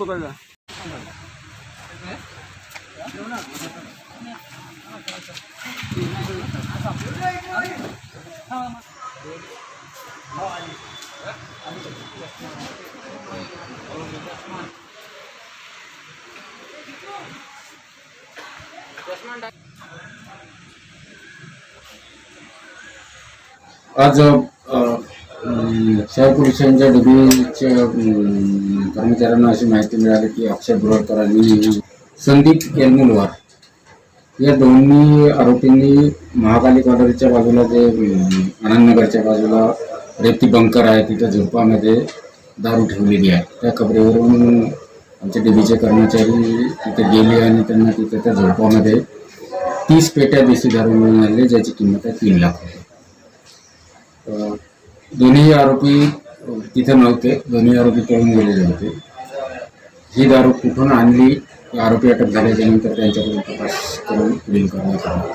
बघा आज अ, पुरुषांच्या शहर कर्मचाऱ्यांना अशी माहिती मिळाली की अक्षय बोरकर आणि संदीप येलमुलवार या दोन्ही आरोपींनी महाकाली कॉलरीच्या बाजूला जे आनंदनगरच्या बाजूला रेती बंकर आहे तिथं झोपामध्ये दारू ठेवलेली आहे. त्या खबरीवरून आमच्या डीबीचे कर्मचारी तिथे गेले आणि त्यांना तिथे त्या झोपामध्ये तीस पेट्या देशी दारू मिळून आले ज्याची किंमत आहे तीन लाख रुपये. दोन्ही आरोपी तिथे नव्हते दोन्ही आरोपी पळून गेलेले होते. ही दारू कुठून आणली? आरोपी अटक झाल्याच्यानंतर त्यांच्याकडून तपास करून पुढील करण्यात आला.